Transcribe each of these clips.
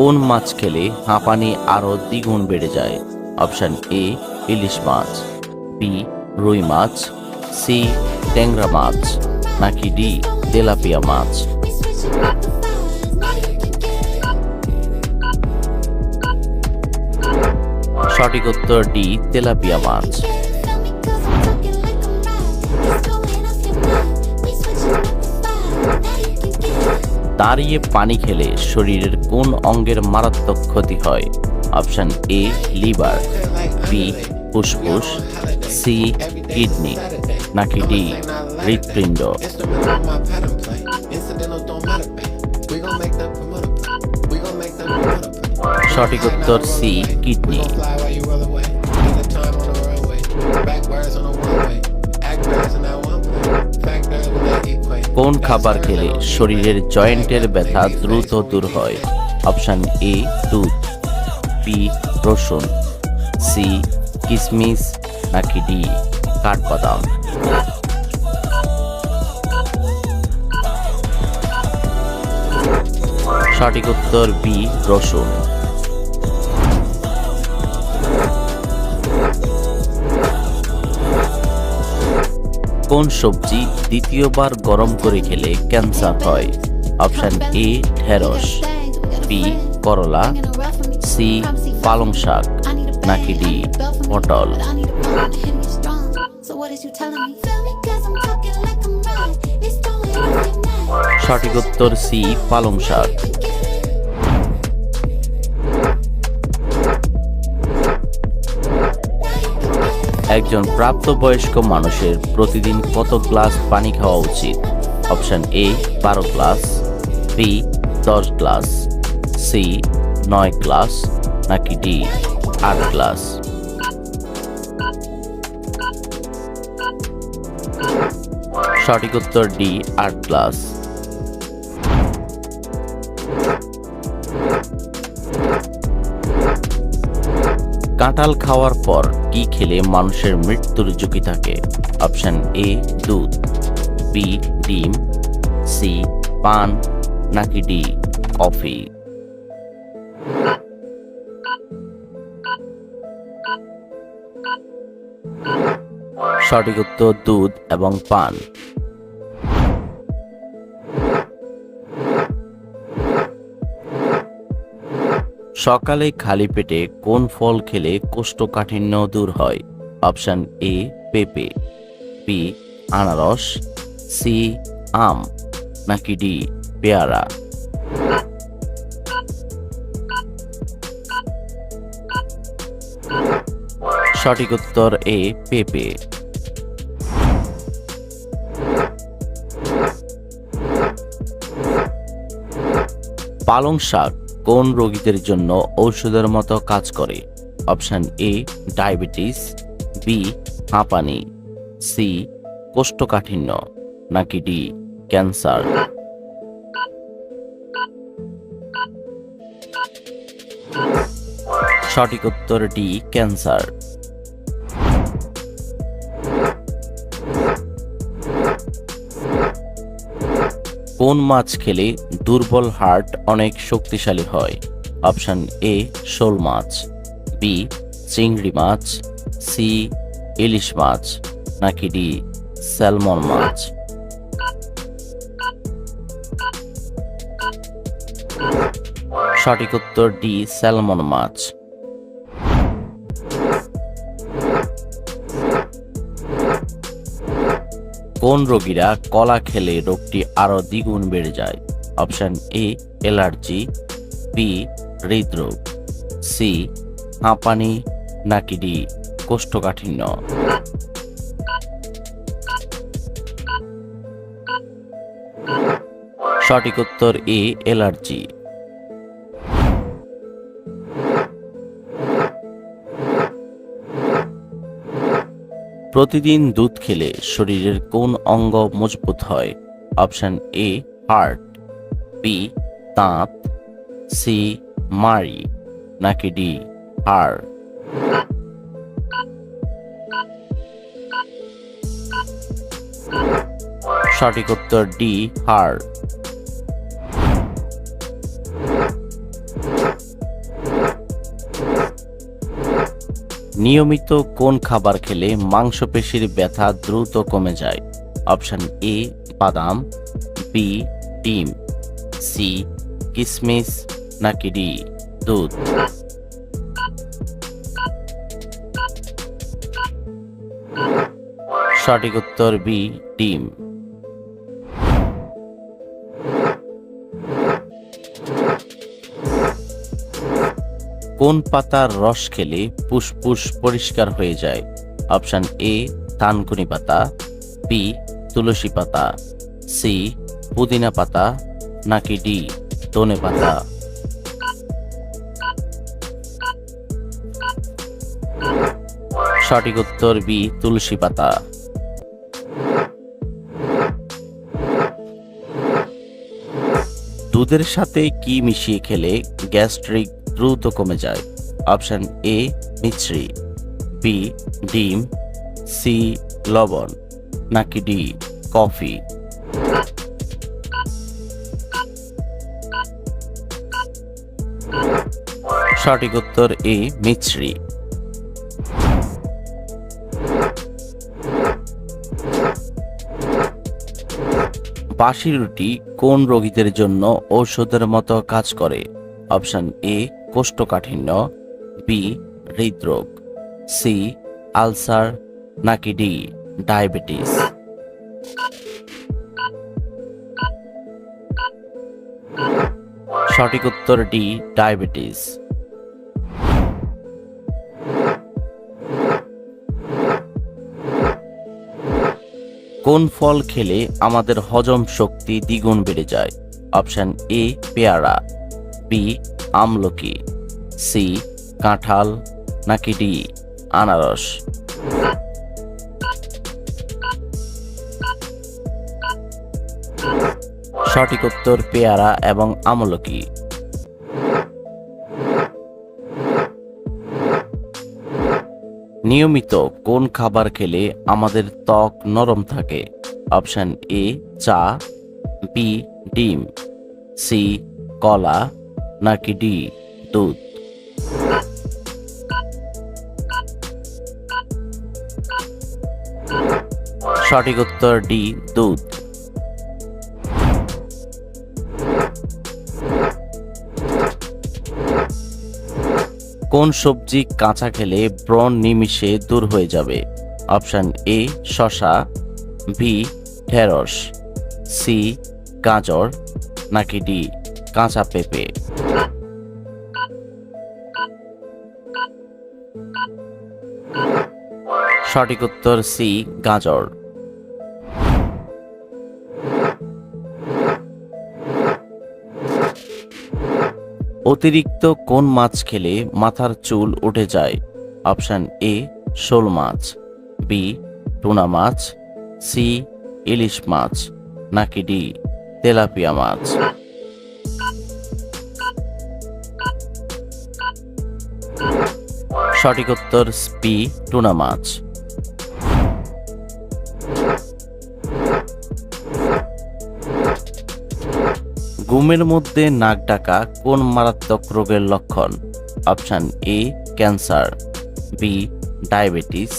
কোন মাছ খেলে হাঁপানি আরও দ্বিগুণ বেড়ে যায়? অপশান এ ইলিশ মাছ। বি রুই মাছ। সি ট্যাংরা মাছ। নাকি ডি তেলাপিয়া মাছ। সঠিক উত্তর ডি তেলাপিয়া মাছ। দাঁড়িয়ে পানি খেলে শরীরের কোন অঙ্গের মারাত্মক ক্ষতি হয়? অপশন এ, লিভার, বি, ফুসফুস, সি, কিডনি, নাকি ডি, হৃৎপিণ্ড? সঠিক উত্তর সি, কিডনি। কোন খাবার খেলে শরীরের জয়েন্টের ব্যথা দ্রুত দূর হয়। অপশন এ, দুধ। বি, রসুন। সি, কিসমিস। নাকি ডি, কাঠবাদাম। সঠিক উত্তর বি, রসুন। কোন সবজি দ্বিতীয়বার গরম করে খেলে ক্যান্সার হয়? অপশন এ, ঢেঁড়স, বি, করলা, সি, পালং শাক, নাকি ডি, পটল? সঠিক উত্তর সি, পালং শাক। একজন প্রাপ্তবয়স্ক মানুষের প্রতিদিন কত গ্লাস পানি খাওয়া উচিত? অপশন এ বারো গ্লাস বি দশ গ্লাস সি নয় গ্লাস, নাকি ডি আট গ্লাস? সঠিক উত্তর ডি আট গ্লাস। কাঁঠাল খাওয়ার পর কি খেলে মানুষের মৃত্যুর ঝুঁকি থাকে? অপশন এ, দুধ। বি, ডিম। সি, পান। নাকি ডি, কফি? সঠিক উত্তর দুধ এবং পান। সকালে খালি পেটে কোন ফল খেলে কোষ্ঠকাঠিন্য দূর হয়? অপশন এ, পেঁপে, বি, আনারস, সি, আম, নাকি ডি, পেয়ারা? সঠিক উত্তর এ, পেঁপে। পালং শাক কোন রোগীদের জন্য ঔষধের মতো কাজ করে? অপশান এ, ডায়াবেটিস, বি, হাঁপানি, সি, কোষ্ঠকাঠিন্য, নাকি ডি, ক্যান্সার। সঠিক উত্তর ডি, ক্যান্সার। কোন মাছ খেলে দুর্বল হার্ট অনেক শক্তিশালী হয়? অপশন এ, শোল মাছ, বি, চিংড়ি মাছ, সি, ইলিশ মাছ, নাকি ডি, স্যালমন মাছ? সঠিক উত্তর ডি, স্যালমন মাছ। কোন রোগীরা কলা খেলে রোগটি আরও দ্বিগুণ বেড়ে যায়? অপশন এ, অ্যালার্জি, বি, হৃদরোগ, সি, হাঁপানি, নাকি ডি, কোষ্ঠকাঠিন্য। সঠিক উত্তর এ, অ্যালার্জি। প্রতিদিন দুধ খেলে শরীরের কোন অঙ্গ মজবুত হয়? অপশন এ, হার্ট, বি, দাঁত, সি মারি নাকি ডি, হাড়? সঠিক উত্তর ডি, হাড়। নিয়মিত কোন খাবার খেলে মাংসপেশির ব্যথা দ্রুত কমে যায়? অপশন এ, বাদাম, বি, ডিম, সি, কিসমিস, নাকি ডি, দুধ? সঠিক উত্তর বি, ডিম। কোন পাতার রস খেলে ফুসফুস পরিষ্কার হয়ে যায়? অপশন এ থানকুনি পাতা বি তুলসী পাতা সি পুদিনা পাতা, নাকি ডি ধনে পাতা? সঠিক উত্তর বি তুলসী পাতা। দুধের সাথে কি মিশিয়ে খেলে গ্যাস্ট্রিক দ্রুত কমে যায়। অপশন এ, মিছরি। বি, ডিম। সি, লবণ। নাকি ডি, কফি। সঠিক উত্তর এ, মিছরি। বাসি রুটি কোন রোগীদের জন্য ঔষধের মতো কাজ করে? অপশন এ, কোষ্ঠকাঠিন্য, বি, হৃদরোগ, সি, আলসার, নাকি ডি, ডায়াবেটিস। সঠিক উত্তর ডি, ডায়াবেটিস। কোন ফল খেলে আমাদের হজম শক্তি দ্বিগুণ বেড়ে যায়? অপশন এ, পেয়ারা। বি আমলকি, সি কাঁঠাল, নাকি ডি আনারস? সঠিক উত্তর পেয়ারা এবং আমলকি। নিয়মিত কোন খাবার খেলে আমাদের ত্বক নরম থাকে? অপশন এ চা, বি ডিম, সি কলা নাকি ডি, দুধ। সঠিক উত্তর ডি, দুধ। কোন সবজি কাঁচা খেলে ব্রণ নিমিষে দূর হয়ে যাবে? অপশন এ শশা বি, ঢেঁড়স, সি, গাজর, নাকি ডি, কাঁচা পেঁপে। সঠিক উত্তর সি, গাজর। অতিরিক্ত কোন মাছ খেলে মাথার চুল উঠে যায়? অপশান এ, শোল মাছ, বি, টুনা মাছ, সি, ইলিশ মাছ, নাকি ডি, তেলাপিয়া মাছ। সঠিক উত্তর বি টুনা মাছ। ঘুমের মধ্যে নাক ডাকা কোন মারাত্মক রোগের লক্ষণ? Option A, cancer, B, diabetes,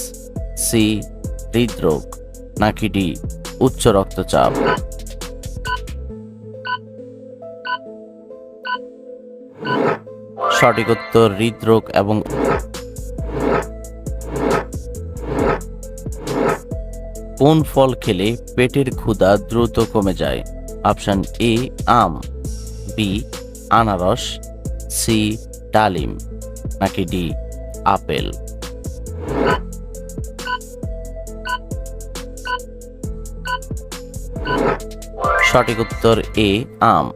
C, হৃদরোগ, নাকি ডি, উচ্চ রক্তচাপ। সঠিক উত্তর, হৃদরোগ এবং কোন ফল খেলে পেটের ক্ষুধা দ্রুত কমে যায়? অপশন এ আম বি আনারস সি ডালিম নাকি ডি আপেল? সঠিক উত্তর এ আম।